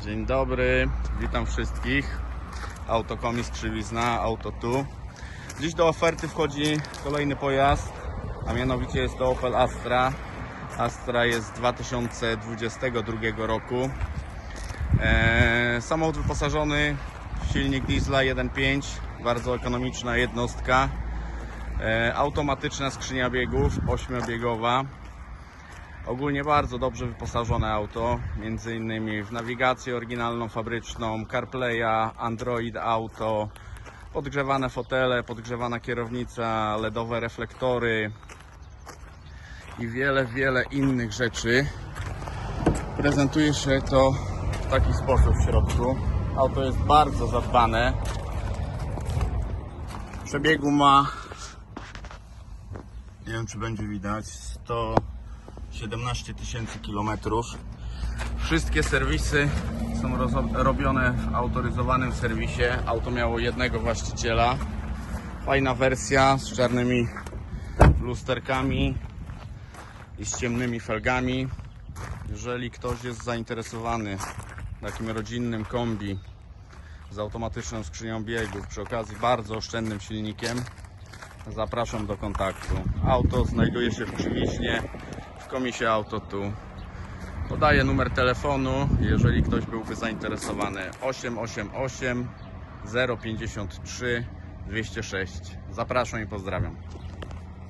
Dzień dobry, witam wszystkich. Autokomis Krzywizna, Auto tu. Dziś do oferty wchodzi kolejny pojazd, a mianowicie jest to Opel Astra. Astra jest z 2022 roku. Eee, samochód wyposażony w silnik diesla 1.5, bardzo ekonomiczna jednostka. Eee, automatyczna skrzynia biegów, 8-biegowa. Ogólnie bardzo dobrze wyposażone auto, między innymi w nawigację oryginalną, fabryczną, CarPlaya, Android Auto, podgrzewane fotele, podgrzewana kierownica, LEDowe reflektory i wiele, wiele innych rzeczy. Prezentuje się to w taki sposób w środku. Auto jest bardzo zadbane. Przebiegu ma, nie wiem czy będzie widać, 100 17 tysięcy kilometrów. Wszystkie serwisy są robione w autoryzowanym serwisie. Auto miało jednego właściciela. Fajna wersja z czarnymi lusterkami i z ciemnymi felgami. Jeżeli ktoś jest zainteresowany takim rodzinnym kombi z automatyczną skrzynią biegów, przy okazji bardzo oszczędnym silnikiem, zapraszam do kontaktu. Auto znajduje się w Krzywiźnie w komisie Auto tu. Podaję numer telefonu, jeżeli ktoś byłby zainteresowany. 888 053 206. Zapraszam i pozdrawiam.